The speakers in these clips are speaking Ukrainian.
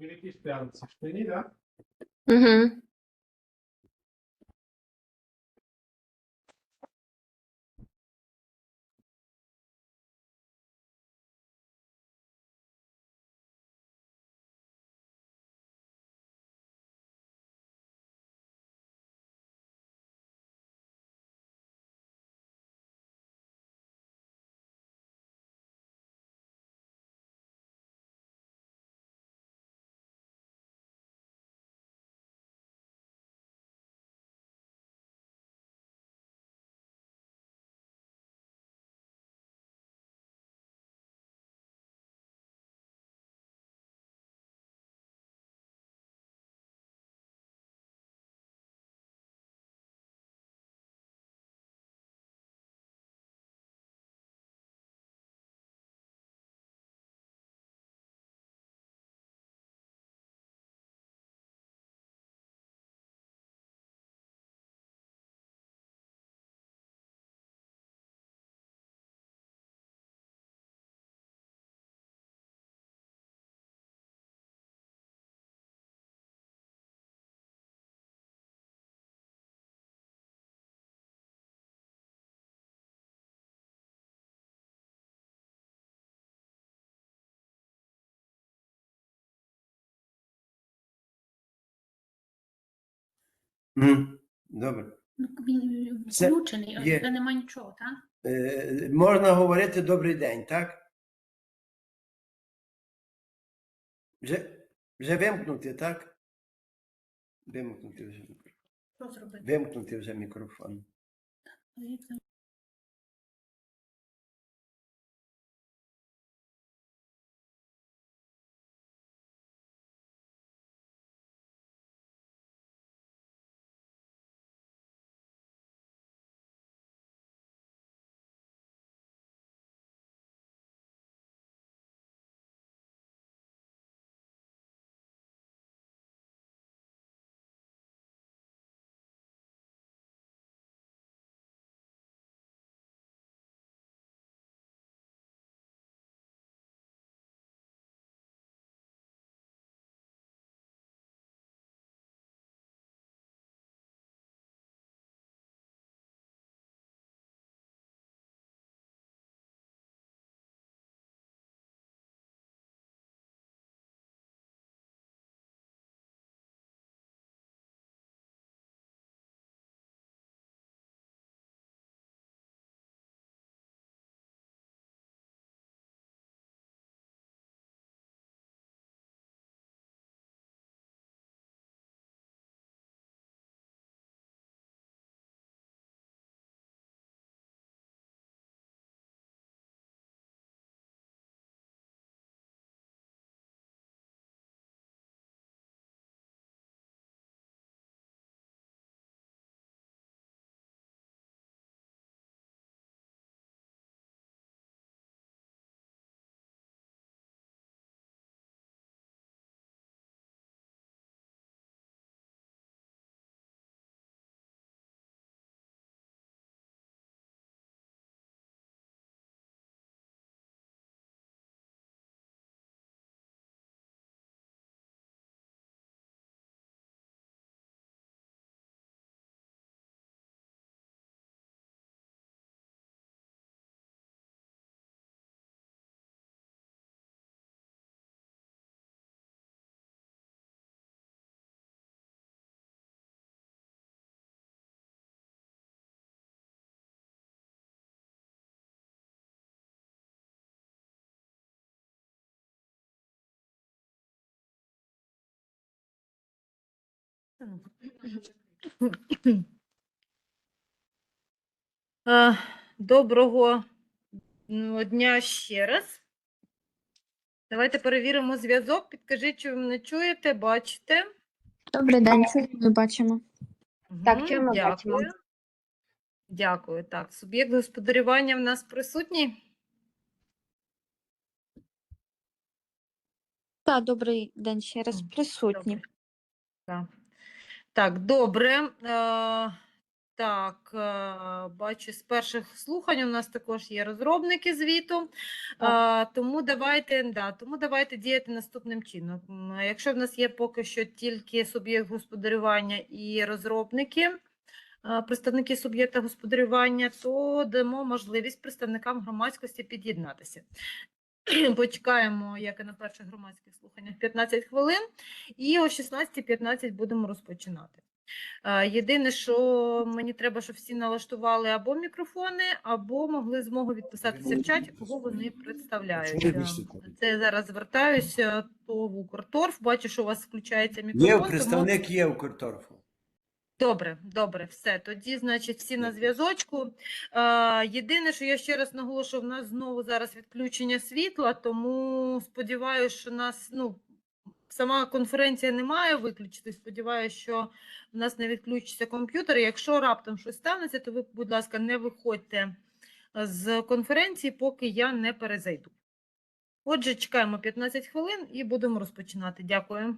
Великий Стянці. Штині, так? Угу. Мгм. Добре. Ну, він Це включений, є. але нема нічого, так? Е, можна говорити добрий день, так? Вже, вже вимкнути, так? Вимкнути вже. Що зробити? Вимкнути вже мікрофон. Доброго дня ще раз. Давайте перевіримо зв'язок. Підкажіть, чи ви мене чуєте, бачите? Добрий день, чуємо, ми бачимо. Так, чуємо, Дякую. бачимо. Дякую. Так, суб'єкт господарювання в нас присутній. Так, добрий день ще раз М, присутні. Добре. Так. Так, добре. Е, Так, е, бачу, з перших слухань у нас також є розробники звіту. Е, Тому давайте, да, тому давайте діяти наступним чином. Якщо в нас є поки що тільки суб'єкт господарювання і розробники, е, представники суб'єкта господарювання, то дамо можливість представникам громадськості під'єднатися. Почекаємо, як і на перших громадських слуханнях, 15 хвилин, і о 16.15 будемо розпочинати. Е, Єдине, що мені треба, щоб всі налаштували або мікрофони, або могли змогу відписатися в чаті, кого вони представляють. Е, Це я зараз звертаюся то в Укрторф. Бачу, що у вас включається мікрофон. Є, тому- є у Корторфу. Добре, добре, все. Тоді, значить, всі на зв'язочку. Е, єдине, що я ще раз наголошую, в нас знову зараз відключення світла, тому сподіваюся, що нас, ну, сама конференція не має виключити. Сподіваюся, що в нас не відключиться комп'ютер. Якщо раптом щось станеться, то ви, будь ласка, не виходьте з конференції, поки я не перезайду. Отже, чекаємо 15 хвилин і будемо розпочинати. Дякую.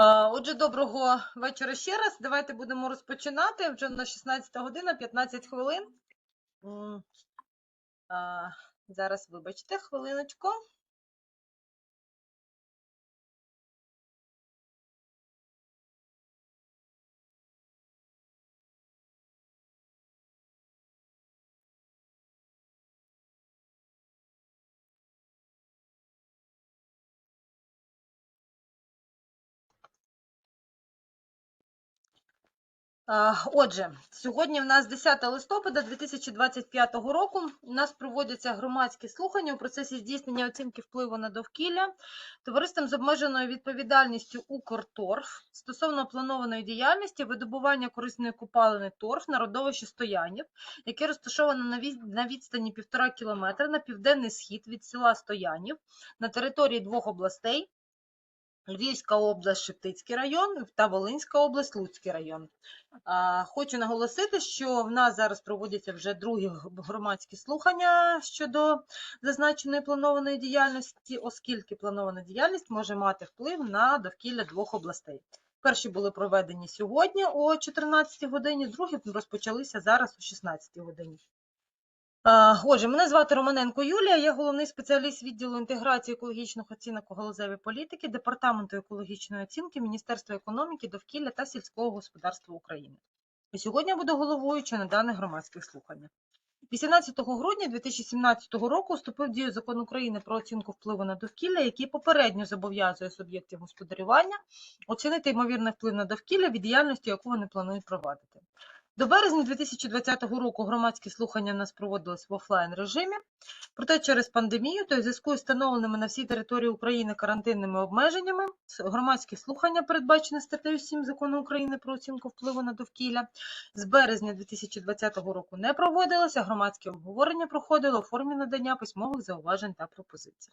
Отже, доброго вечора ще раз. Давайте будемо розпочинати. Вже на 16 година, 15 хвилин. Зараз, вибачте, хвилиночку. Отже, сьогодні в нас 10 листопада 2025 року. У нас проводяться громадські слухання у процесі здійснення оцінки впливу на довкілля товариством з обмеженою відповідальністю «Укрторф» стосовно планованої діяльності видобування корисної купалини торф на родовищі Стоянів, яке розташоване на відстані 1,5 кілометра на південний схід від села Стоянів на території двох областей Львівська область, Шептицький район та Волинська область, Луцький район. Хочу наголосити, що в нас зараз проводяться вже другі громадські слухання щодо зазначеної планованої діяльності, оскільки планована діяльність може мати вплив на довкілля двох областей. Перші були проведені сьогодні о 14 годині, другі розпочалися зараз о 16 годині. Отже, мене звати Романенко Юлія, я головний спеціаліст відділу інтеграції екологічних оцінок у галузевій політики Департаменту екологічної оцінки Міністерства економіки, довкілля та сільського господарства України. І сьогодні буду головуючою на даних громадських слуханнях. 18 грудня 2017 року вступив в дію закон України про оцінку впливу на довкілля, який попередньо зобов'язує суб'єктів господарювання оцінити ймовірний вплив на довкілля від діяльності, яку вони планують провадити. До березня 2020 року громадські слухання у нас проводились в офлайн режимі. Проте через пандемію та в зв'язку з встановленими на всій території України карантинними обмеженнями громадські слухання, передбачені статтею 7 закону України про оцінку впливу на довкілля, з березня 2020 року не проводилося. Громадське обговорення проходило у формі надання письмових зауважень та пропозицій.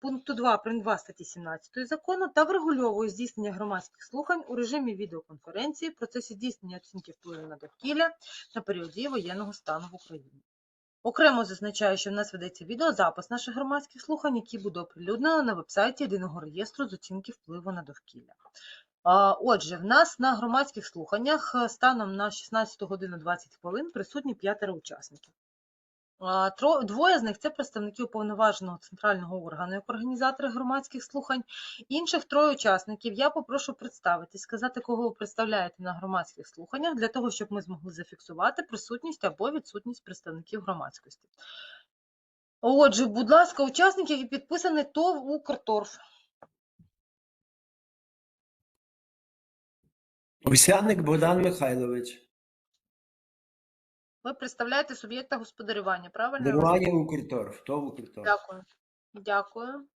пункту 2 прим. 2 статті 17 закону та врегульовує здійснення громадських слухань у режимі відеоконференції в процесі здійснення оцінки впливу на довкілля на період дії воєнного стану в Україні. Окремо зазначаю, що в нас ведеться відеозапис наших громадських слухань, який буде оприлюднено на вебсайті Єдиного реєстру з оцінки впливу на довкілля. Отже, в нас на громадських слуханнях е, станом на 16 годину 20 хвилин присутні п'ятеро учасників. Двоє з них це представники уповноваженого центрального органу як організатори громадських слухань. Інших троє учасників я попрошу представити, сказати, кого ви представляєте на громадських слуханнях, для того, щоб ми змогли зафіксувати присутність або відсутність представників громадськості. Отже, будь ласка, учасник, який підписаний ТОВ «Укрторф». Овсяник Богдан Михайлович. Ви представляєте суб'єкта господарювання, правильно? я Укрторф. То Укрторф. Дякую. Дякую.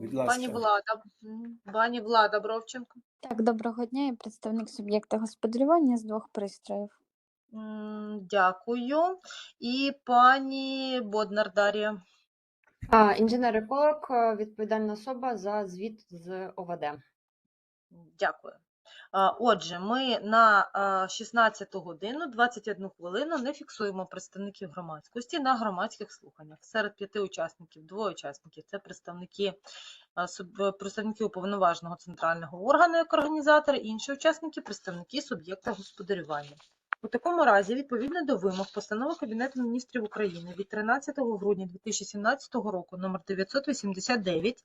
Будь Пані. Влада, пані Влада Бровченко. Так, доброго дня. Я представник суб'єкта господарювання з двох пристроїв. Дякую. І пані Боднар Дар'я. А, інженер-еколог, е, відповідальна особа за звіт з ОВД. Дякую. Отже, ми на а, 16 годину 21 хвилину не фіксуємо представників громадськості на громадських слуханнях. Серед п'яти учасників двоє учасників це представники, представники уповноваженого центрального органу як організатори, інші учасники представники суб'єкта господарювання. У такому разі, відповідно до вимог постанови Кабінету міністрів України від 13 грудня 2017 року номер 989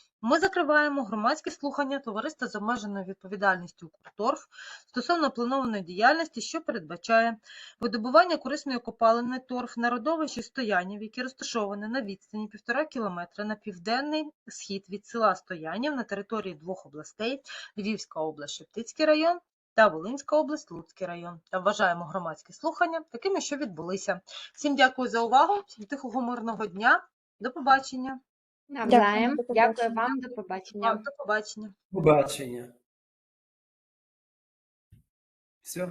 ми закриваємо громадські слухання товариства з обмеженою відповідальністю «Укрторф» стосовно планованої діяльності, що передбачає видобування корисної копалини торф на родовищі Стоянів, які розташовані на відстані 1,5 км на південний схід від села Стоянів на території двох областей Львівська область, Шептицький район та Волинська область, Луцький район. Та вважаємо громадські слухання такими, що відбулися. Всім дякую за увагу, всім тихого мирного дня. До побачення. Навзаєм. до Дякую побачення. вам, до побачення. Вам До побачення. Побачення. Все.